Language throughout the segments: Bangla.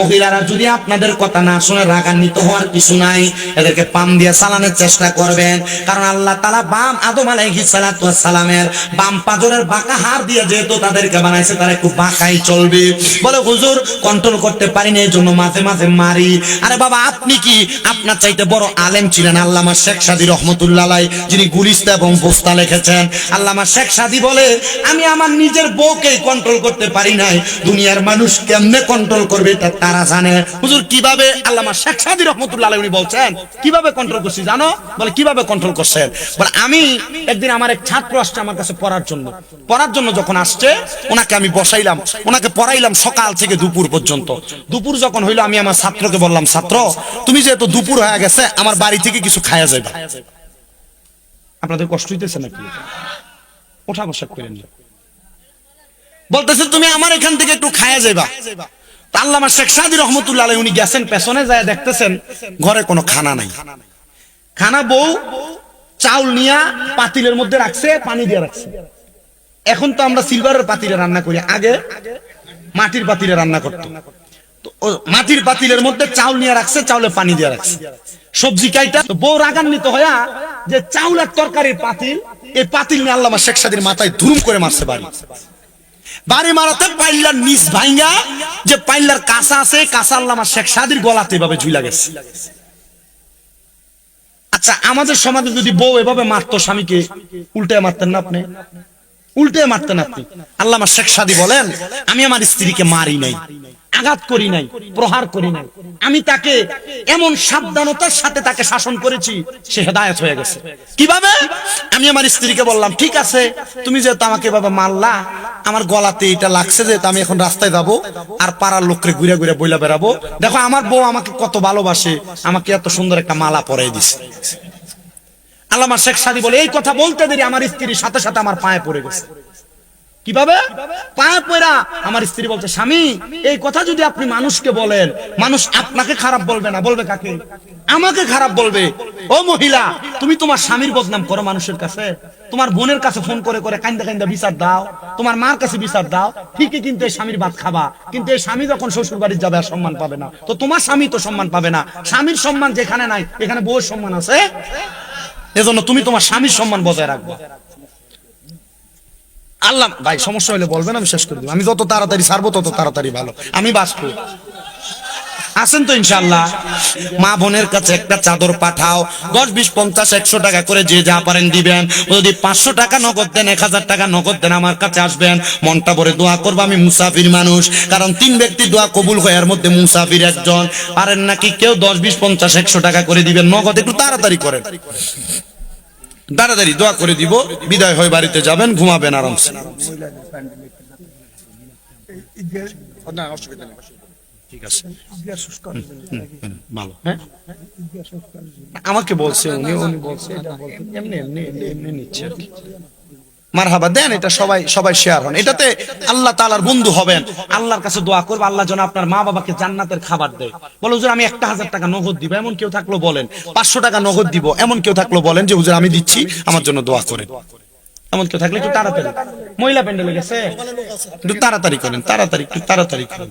মহিলারা যদি আপনাদের কথা না শুনে রাগান্বিত হওয়ার কিছু নাই, এদেরকে পাম দিয়ে চালানোর চেষ্টা করবেন। কারণ আল্লাহ তালা বাম আদম আলাইহিস সালামের বাম পাজরের বাঁকা হার দিয়ে যেহেতু তাদেরকে বানাইছে, তারা একটু বাঁকাই চলবে। বলে, হুজুর, কন্ট্রোল করতে পারিনি এই জন্য মাঝে মাঝে মারি। আরে বাবা, আপনি কি আপনার চাইতে বড় আলেম ছিলেন? আল্লামা শেখ সাদি রহমতুল্লাহ যিনি গুলিস্তা এবং বস্তা লিখেছেন। আল্লামা শেখ সাদি বলে, আমি আমার নিজের বউকে কন্ট্রোল করতে পারি নাই। দুনিয়ার মানুষ কেমনে কন্ট্রোল করবে, এটা তারা জানে। হুজুর, কীভাবে আল্লামা শেখ সাদি রহমতুল্লাহ উনি বলছেন? কীভাবে কন্ট্রোল করছি জানো? বলে, কীভাবে কন্ট্রোল করছেন? বলে, আমি একদিন আমার এক ছাত্র আসছে আমার কাছে পড়ার জন্য। পড়ার জন্য যখন আসছে, ওনাকে আমি বসাইলাম। ওনাকে পড়াইলাম সকাল থেকে দুপুর পর্যন্ত। দুপুর যখন হইল, আমি আমার ছাত্রকে বললাম, ছাত্র, তুমি যেহেতু দুপুর হয়ে গেছে, আমার বাড়ি থেকে কিছু খায়া যাবে আপনাদের কষ্ট হইতেছে নাকি? ওঠা বসা করেন। বলতেছে, তুমি আমার এখান থেকে একটু খায়া যাবা আল্লামা শেখ সাদি রহমতুল্লাহ উনি গেছেন, পেছনে যায় দেখতেছেন, ঘরে কোনো খানা নাই। খানা বউ চাউল নিয়া পাতিলের মধ্যে রাখছে, পানি দিয়ে রাখছে। এখন তো আমরা সিলভারের পাতিলে রান্না করি। আগে মাটির পাতিলে রান্না করতো। মাটির পাতিলের মধ্যে চাউল নিয়ে রাখছে, চাউলে পানি দিয়ে রাখছে। সবজি কাইটা বউ রাগান্বিত হইয়া যে চাউলের তরকারির পাতিল, এই পাতিল নিয়ে আল্লামা শেখ সাদির মাথায় ধুরুম করে মারছে বাড়ি। বাড়ি মারাতে পাইল্লার নিচ ভাঙ্গা যে পাইল্লার কাঁচা আছে, কাঁচা আল্লামা শেখ সাদির গলাতে এভাবে ঝুলা গেছে। আচ্ছা আমাদের সমাজে যদি বউ এভাবে মারতো স্বামীকে, উল্টে মারতেন না আপনি? উল্টে মারতেন আপনি। আল্লামা শেখ সাদি বলেন, আমি আমার স্ত্রীকে মারি নাই, আঘাত করি নাই, প্রহার করি নাই। আমি তাকে এমন সাবধানতার সাথে তাকে শাসন করেছি, সে হেদায়ত হয়ে গেছে। কীভাবে? আমি আমার স্ত্রীকে বললাম, ঠিক আছে, তুমি যেহেতু আমাকে এভাবে মারলা আমার গলাতে এটা লাগছে যে আমি এখন রাস্তায় যাব, আর পাড়ার লোককে ঘুরে ঘুরে বইলা বেড়াবো। দেখো, আমার বউ আমাকে কত ভালোবাসে, আমাকে এত সুন্দর একটা মালা পরাই দিছে। আল্লামা শেখ সাদি বলে, এই কথা বলতে দেরি, আমার স্ত্রীর সাথে সাথে আমার পায়ে পড়ে গেছে। কীভাবে? পায়ে পড়া আমার স্ত্রী বলছে, স্বামী, এই কথা যদি আপনি মানুষকে বলেন, মানুষ আপনাকে খারাপ বলবে না। বলবে কাকে? আমাকে খারাপ বলবে। ও মহিলা, তুমি তোমার স্বামীর বদনাম করো মানুষের কাছে। তোমার বোনের কাছে ফোন করে করে কান্দা কান্দা বিচার দাও। তোমার মার কাছে বিচার দাও। ঠিকই কিন্তু এই স্বামীর ভাত খাবা। কিন্তু এই স্বামী যখন শ্বশুর বাড়ি যাবে আর সম্মান পাবে না। তো তোমার স্বামী তো সম্মান পাবে না। স্বামীর সম্মান যেখানে নাই, এখানে বউয়ের সম্মান আছে। এজন্য তুমি তোমার স্বামীর সম্মান বজায় রাখবে। আল্লাহ, ভাই, সমস্যা হলে বলবেন, আমি শেষ করে আমি যত তাড়াতাড়ি ছাড়বো, তত তাড়াতাড়ি ভালো। আমি বাঁচবো। আছেন তো ইনশাল্লাহ মা বোনের কাছে একটা চাদর পাঠাও। দশ, বিশ, পঞ্চাশ, একশো টাকা করে যে যা পারেন দিবেন। যদি পাঁচশো টাকা নগদ দেন, এক হাজার টাকা নগদ দেন, আমার কাছে আসবেন। মনটা ভরে দোয়া করব, আমি মুসাফির মানুষ। কারণ তিন ব্যক্তি দোয়া কবুল হয় এর মধ্যে মুসাফির একজন। পারেন নাকি কেউ দশ, বিশ, পঞ্চাশ, একশো টাকা করে দিবেন, নগদ একটু তাড়াতাড়ি করেন। তাড়াতাড়ি দোয়া করে দিব বিদায় হয়ে বাড়িতে যাবেন ঘুমাবেন আরামসে। হ্যাঁ? আমাকে বলছে উনি উনি বলছে এমনি এমনি নিচ্ছে মারহাবা দেন, এটা সবাই সবাই শেয়ার হন। এটাতে আল্লাহ তাআলার বন্ধু হবেন। আল্লাহর কাছে দোয়া করবে, আল্লাহ যেন আপনার মা বাবাকে জান্নাতের খাবার দেয়। বলে, হুজুর, আমি একটা হাজার টাকা নগদ দিব। এমন কেউ থাকল বলেন, পাঁচশো টাকা নগদ দিব। এমন কেউ থাকল বলেন যে, হুজুর, আমি দিচ্ছি, আমার জন্য দোয়া করেন। এমন কেউ থাকলে একটু তাড়াতাড়ি। মহিলা প্যান্ডেলে গেছে? একটু তাড়াতাড়ি করেন, তাড়াতাড়ি, একটু তাড়াতাড়ি করেন।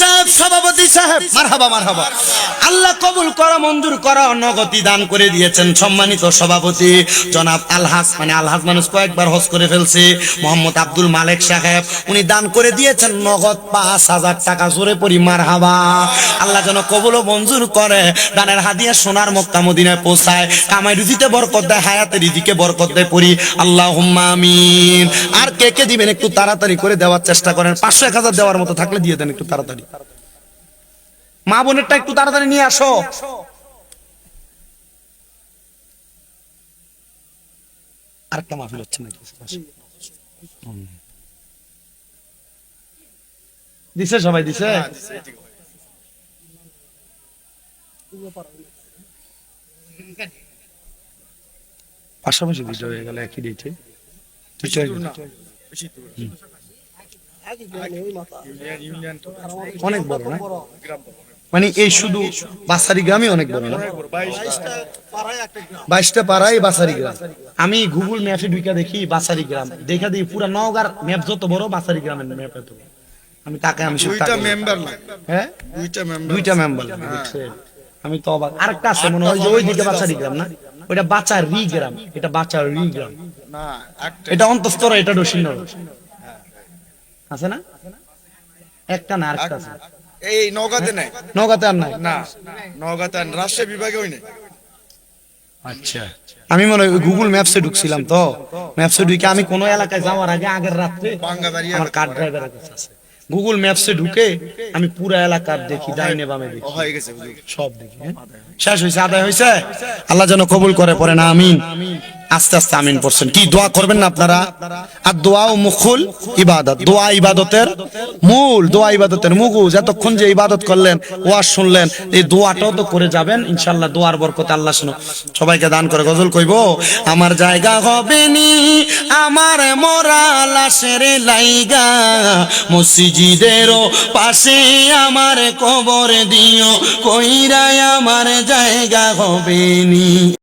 সাহেব, সভাপতি সাহেব, মারহাবা মারহাবা। আল্লাহ কবুল করা, মঞ্জুর করা দান করে দিয়েছেন সম্মানিত সভাপতি জনাব মানে মানুষ কয়েকবার হজ করে ফেলছে। মোহাম্মদ আব্দুল মালেক সাহেব, উনি দান করে দিয়েছেন নগদ পাঁচ হাজার টাকা, জোরে পরি মারহাবা। আল্লাহ যেন কবুল ও মঞ্জুর করে, দানের হাদিয়া সোনার মক্কা মদিনায় পৌঁছায়, কামাই রুজিতে বরকত দেয়, হায়াতে রিজিকে বরকত দেয়, পড়ি আল্লাহ আমিন। আর কে কে দিবেন একটু তাড়াতাড়ি করে দেওয়ার চেষ্টা করেন, পাঁচশো, এক হাজার দেওয়ার মতো থাকলে দিয়ে দেন একটু তাড়াতাড়ি। মা বোনেরটা একটু তাড়াতাড়ি নিয়ে আসো। আরেকটা মাহফিল হচ্ছে নাকি? দিছে সবাই দিছে? পাশাপাশি ভিডিও হয়ে গেল একই ডেটে দুই চার বেশি দূর ইউনিয়ন তো অনেক বড় না? মানে এই শুধু বাসারি গ্রামই অনেক বড় না? বাইশটা পাড়াই বাসারি গ্রাম। আমি গুগল ম্যাপে ঢুকে দেখি বাসারি গ্রাম। দেখা দিই পুরা নওগাঁর ম্যাপ যত বড় বাসারি গ্রামের ম্যাপ এত আমি তাকে আমি দুইটা মেম্বার হ্যাঁ? দুইটা মেম্বার দুইটা মেম্বার আমি তো অবাক। আরেকটা আছে মনে হয় যে ওই দিকে বাচারি গ্রাম না? ওইটা বাচার রি গ্রাম। এটা বাচার রি গ্রাম। না এটা অন্তস্তর এটা ডসিন্নর আছে না? একটা না আরেকটা আছে। এই নওগাঁতে নাই। নগাতে আর নাই? না নওগাঁতে আর রাজশাহী বিভাগেও নেই আচ্ছা। আমি মনে হয় গুগল ম্যাপসে ঢুকছিলাম তো। ম্যাপসে ঢুকে আমি কোনো এলাকায় যাওয়ার আগে আগের রাত্রে আমার কার ড্রাইভারের কাছে আছে। গুগল ম্যাপসে ঢুকে আমি পুরো এলাকার দেখি ডাইনে বামে দেখি। হয়ে গেছে সব দেখি হ্যাঁ? শেষ হয়েছে আদায় হয়েছে? আল্লাহ যেন কবুল করে পরে না আমিন। আস্তে আস্তে আমিন পড়ছেন। কি দোয়া করবেন না আপনারা? আর দোয়া ও মুখুল ইবাদত। দোয়া ইবাদতের মূল, দোয়া ইবাদতের মুগুজ। এতক্ষণ যে ইবাদত করলেন, ওয়াজ শুনলেন, এই দোয়াটাও তো করে যাবেন। ইনশাল্লাহ দোয়ার বরকতে আল্লাহ শুনো সবাইকে দান করে গজল কইব, আমার জায়গা হবে নি, আমার মোরা লাশের লাইগা। মসজিদেরও পাশে আমার কবর দিও, কইরাই আমার জায়গা হবে নি।